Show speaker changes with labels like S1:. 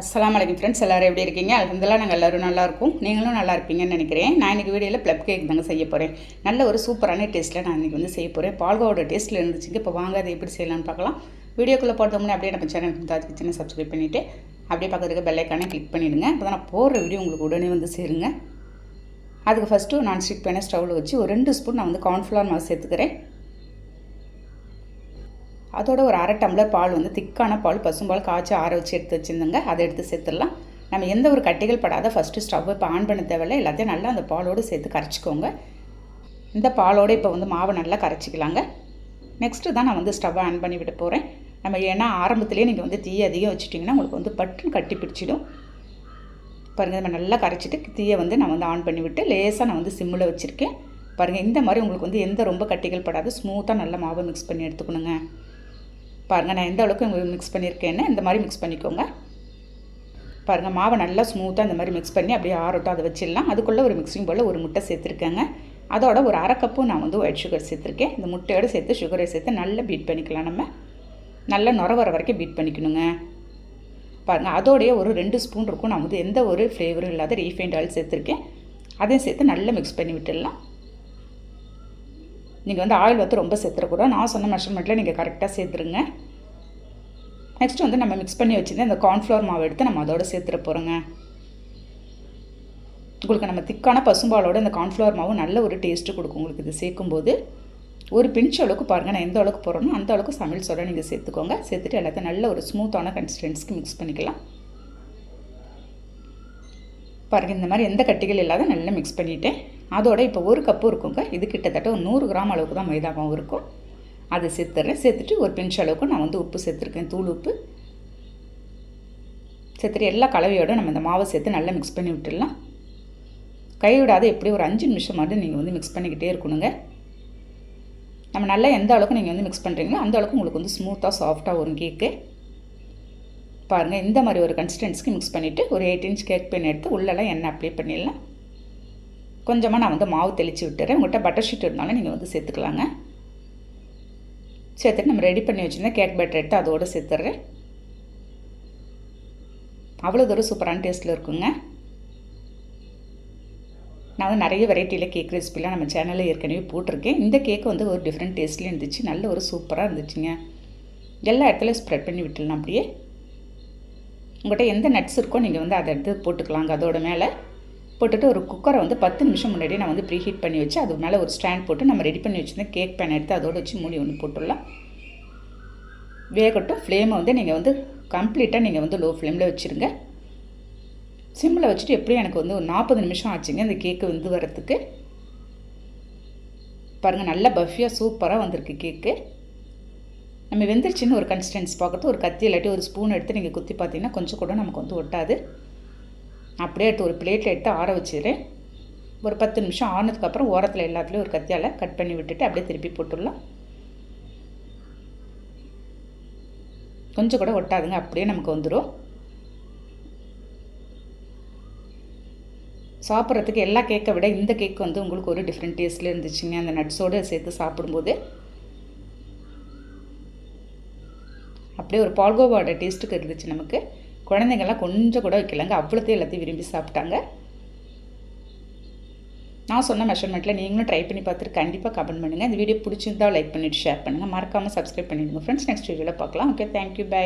S1: அஸ்லாம் வலைக்கம் ஃப்ரெண்ட்ஸ் எல்லோரும் எப்படி இருக்கீங்க? அதுலாம் நாங்கள் எல்லோரும் நல்லா இருக்கும். நீங்களும் நல்லா இருப்பீங்கன்னு நினைக்கிறேன். நான் இன்றைக்கி வீடியோவில் ப்ளப் கேக் தாங்க செய்ய போகிறேன் நல்ல ஒரு சூப்பரான டேஸ்ட்டில் நான் இன்றைக்கி வந்து செய்ய போகிறேன் பால்கோவோட டேஸ்ட்டில் இருந்துச்சுங்க. இப்போ வாங்க அதை எப்படி செய்யலாம்னு பார்க்கலாம். வீடியோக்குள்ளே போட்டோம்னே அப்படியே நம்ம சேனல் தாஜ் கிச்சனை சப்ஸ்கிரைப் பண்ணிவிட்டு அப்படியே பக்கத்துக்கு பெல்லைக்கானே கிளிக் பண்ணிவிடுங்க அப்போ தான் நான் போடுற வீடியோ உங்களுக்கு உடனே வந்து சேருங்க. அதுக்கு ஃபஸ்ட்டு நான் ஸ்டிக் பேனை ஸ்டவ்வில் வச்சு ஒரு ரெண்டு ஸ்பூன் நான் வந்து கார்ன்ஃப்ளவர் மாவு சேர்த்துக்கிறேன். அதோட ஒரு அரை டம்ளர் பால் வந்து திக்கான பால் பசும்பால் காய்ச்சி ஆற வச்சு எடுத்து வச்சுருந்தோங்க. அதை எடுத்து சேர்த்துடலாம். நம்ம எந்த ஒரு கட்டிகள் படாத ஃபஸ்ட்டு ஸ்டவ் இப்போ ஆன் பண்ண தேவையில்ல. எல்லாத்தையும் நல்லா அந்த பாலோடு சேர்த்து கரைச்சிக்கோங்க. இந்த பாலோடு இப்போ வந்து மாவை நல்லா கரைச்சிக்கலாங்க. நெக்ஸ்ட்டு தான் நான் வந்து ஸ்டவ்வை ஆன் பண்ணி விட போகிறேன் நம்ம ஏன்னா ஆரம்பத்துலேயே நீங்கள் வந்து தீயை அதிகம் வச்சுட்டிங்கன்னா உங்களுக்கு வந்து பட்டுன்னு கட்டி பிடிச்சிடும். பாருங்கள் நம்ம நல்லா கரைச்சிட்டு தீயை வந்து நான் வந்து ஆன் பண்ணி விட்டு லேசாக நான் வந்து சிம்மில் வச்சுருக்கேன். பாருங்கள் இந்த மாதிரி உங்களுக்கு வந்து எந்த ரொம்ப கட்டிகள் படாது ஸ்மூத்தாக நல்லா மாவை மிக்ஸ் பண்ணி எடுத்துக்கணுங்க. பாருங்கள் நான் எந்த அளவுக்கு உங்களுக்கு மிக்ஸ் பண்ணியிருக்கேன்னு இந்த மாதிரி மிக்ஸ் பண்ணிக்கோங்க. பாருங்கள் மாவை நல்லா ஸ்மூத்தாக இந்த மாதிரி மிக்ஸ் பண்ணி அப்படியே ஆரோட்டம் அதை வச்சிடலாம். அதுக்குள்ளே ஒரு மிக்ஸிங் போல் ஒரு முட்டை சேர்த்துருக்கேங்க. அதோட ஒரு அரை கப்பும் நான் வந்து ஒயிட் சுகர் சேர்த்துருக்கேன். இந்த முட்டையோடு சேர்த்து சுகரை சேர்த்து நல்லா பீட் பண்ணிக்கலாம் நம்ம. நல்லா நுர வர வரைக்கும் பீட் பண்ணிக்கணுங்க. பாருங்கள் அதோடைய ஒரு ரெண்டு ஸ்பூன் இருக்கும். நான் வந்து எந்த ஒரு ஃப்ளேவரும் இல்லாத ரீஃபைண்ட் ஆயில் சேர்த்துருக்கேன். அதையும் சேர்த்து நல்லா மிக்ஸ் பண்ணி விட்டுடலாம். நீங்கள் வந்து ஆயில் வந்து ரொம்ப சேர்த்துடக்கூடாது. நான் சொன்ன மெஷர்மெண்ட்டில் நீங்கள் கரெக்டாக சேர்த்துருங்க. நெக்ஸ்ட் வந்து நம்ம மிக்ஸ் பண்ணி வச்சுருந்தேன் இந்த கார்ன்ஃப்ளவர் மாவு எடுத்து நம்ம அதோட சேர்த்துட போகிறோங்க உங்களுக்கு நம்ம திக்கான பசும்பாலோட இந்த கார்ன்ஃப்ளவர் மாவு நல்ல ஒரு டேஸ்ட்டு கொடுக்கும். உங்களுக்கு இது சேர்க்கும்போது ஒரு பிஞ்ச் அளவுக்கு பாருங்கள் நான் எந்த அளவுக்கு போகிறோனோ அந்த அளவுக்கு சமையல் சோடா நீங்கள் சேர்த்துக்கோங்க. சேர்த்துட்டு எல்லாத்தையும் நல்ல ஒரு ஸ்மூத்தான கன்சிஸ்டன்ஸ்க்கு மிக்ஸ் பண்ணிக்கலாம். பாருங்கள் இந்த மாதிரி எந்த கட்டிகள் இல்லாத நல்லா மிக்ஸ் பண்ணிவிட்டேன் அதோட இப்போ ஒரு கப்பு இருக்குங்க. இது கிட்டத்தட்ட ஒரு நூறு கிராம் அளவுக்கு தான் மைதா மாவு இருக்கும். அதை சேர்த்துறேன். சேர்த்துட்டு ஒரு பிஞ்ச் அளவுக்கு நான் வந்து உப்பு சேர்த்துருக்கேன். தூள் உப்பு. சேர்த்துட்டு எல்லா கலவையோடு நம்ம இந்த மாவை சேர்த்து நல்லா மிக்ஸ் பண்ணி விட்டுடலாம். கை விடாத எப்படி ஒரு அஞ்சு நிமிஷம் மட்டும் நீங்கள் வந்து மிக்ஸ் பண்ணிக்கிட்டே இருக்கணுங்க. நம்ம நல்லா எந்த அளவுக்கு நீங்கள் வந்து மிக்ஸ் பண்ணுறீங்களோ அந்த அளவுக்கு உங்களுக்கு வந்து ஸ்மூத்தாக சாஃப்டாக வரும் கேக்கு பாருங்கள் இந்த மாதிரி ஒரு கன்சிஸ்டன்ஸ்க்கு மிக்ஸ் பண்ணிவிட்டு ஒரு எயிட் இன்ச் கேக் பென் எடுத்து உள்ளெல்லாம் எண்ணெய் அப்ளை பண்ணிடலாம். கொஞ்சமாக நான் வந்து மாவு தெளித்து விட்டுறேன். உங்கள்கிட்ட பட்டர் ஷீட் இருந்தாலும் நீங்கள் வந்து சேர்த்துக்கலாங்க. சேர்த்துட்டு நம்ம ரெடி பண்ணி வச்சுருந்தேன் கேக் பேட்டர் எடுத்து அதோடு சேர்த்துட்றேன். அவ்வளோ தூரம் சூப்பரான டேஸ்ட்டில் இருக்குங்க. நான் வந்து நிறைய வெரைட்டியில் கேக் ரெசிபிலாம் நம்ம சேனலில் ஏற்கனவே போட்டிருக்கேன். இந்த கேக் வந்து ஒரு டிஃப்ரெண்ட் டேஸ்ட்லேயும் இருந்துச்சு. நல்ல ஒரு சூப்பராக இருந்துச்சுங்க. எல்லா இடத்துலையும் ஸ்ப்ரெட் பண்ணி விட்டுடலாம் அப்படியே. உங்கள்கிட்ட எந்த நட்ஸ் இருக்கோ நீங்கள் வந்து அதை எடுத்து போட்டுக்கலாங்க அதோட மேலே. போட்டுட்டு ஒரு குக்கரை வந்து பத்து நிமிஷம் முன்னாடியே நான் வந்து ப்ரீ ஹீட் பண்ணி வச்சு அது மேலே ஒரு ஸ்டாண்ட் போட்டு நம்ம ரெடி பண்ணி வச்சுருந்தேன் கேக் பேன் எடுத்து அதோடு வச்சு மூடி ஒன்று போட்டுடலாம். வேகட்டும் ஃப்ளேமை வந்து நீங்கள் வந்து கம்ப்ளீட்டாக நீங்கள் வந்து லோ ஃப்ளேமில் வச்சுருங்க சிம்மில் வச்சுட்டு எப்படியும் எனக்கு வந்து ஒரு நாற்பது நிமிஷம் ஆச்சுங்க இந்த கேக்கு வந்து வரத்துக்கு பாருங்கள் நல்லா பஃபியாக சூப்பராக வந்திருக்கு கேக்கு நம்ம வெந்துருச்சின்னு ஒரு கன்சிஸ்டன்ஸ் பார்க்கறது ஒரு கத்தி இல்லாட்டி ஒரு ஸ்பூன் எடுத்து நீங்கள் குத்தி பார்த்தீங்கன்னா கொஞ்சம் கூட நமக்கு வந்து ஒட்டாது. அப்படியே எடுத்து ஒரு பிளேட்டில் எடுத்து ஆற வச்சிடுறேன் ஒரு பத்து நிமிஷம் ஆனதுக்கப்புறம் ஓரத்தில் எல்லாத்துலேயும் ஒரு கத்தியால் கட் பண்ணி விட்டுட்டு அப்படியே திருப்பி போட்டுடலாம். கொஞ்சம் கூட ஒட்டாதுங்க அப்படியே நமக்கு வந்துடும் சாப்பிட்றதுக்கு எல்லா கேக்கை விட இந்த கேக் வந்து உங்களுக்கு ஒரு டிஃப்ரெண்ட் டேஸ்ட்டில் இருந்துச்சுங்க. அந்த நட்ஸோடு சேர்த்து சாப்பிடும்போது. அப்படியே ஒரு பால்கோவாவோட டேஸ்ட்டுக்கு இருந்துச்சு நமக்கு. குழந்தைங்கள்லாம் கொஞ்சம் கூட வைக்கலங்க. அவ்வளோத்தையும் எல்லாத்தையும் விரும்பி சாப்பிட்டாங்க. நான் சொன்ன மெஷர்மெண்ட்டில் நீங்களும் ட்ரை பண்ணி பார்த்துட்டு கண்டிப்பாக கமெண்ட் பண்ணுங்கள் இந்த வீடியோ பிடிச்சிருந்தா லைக் பண்ணிவிட்டு ஷேர் பண்ணுங்கள் மறக்காமல் சப்ஸ்கிரைப் பண்ணிவிடுங்க ஃப்ரெண்ட்ஸ் நெக்ஸ்ட் வீடியோவில் பார்க்கலாம். Okay thank you bye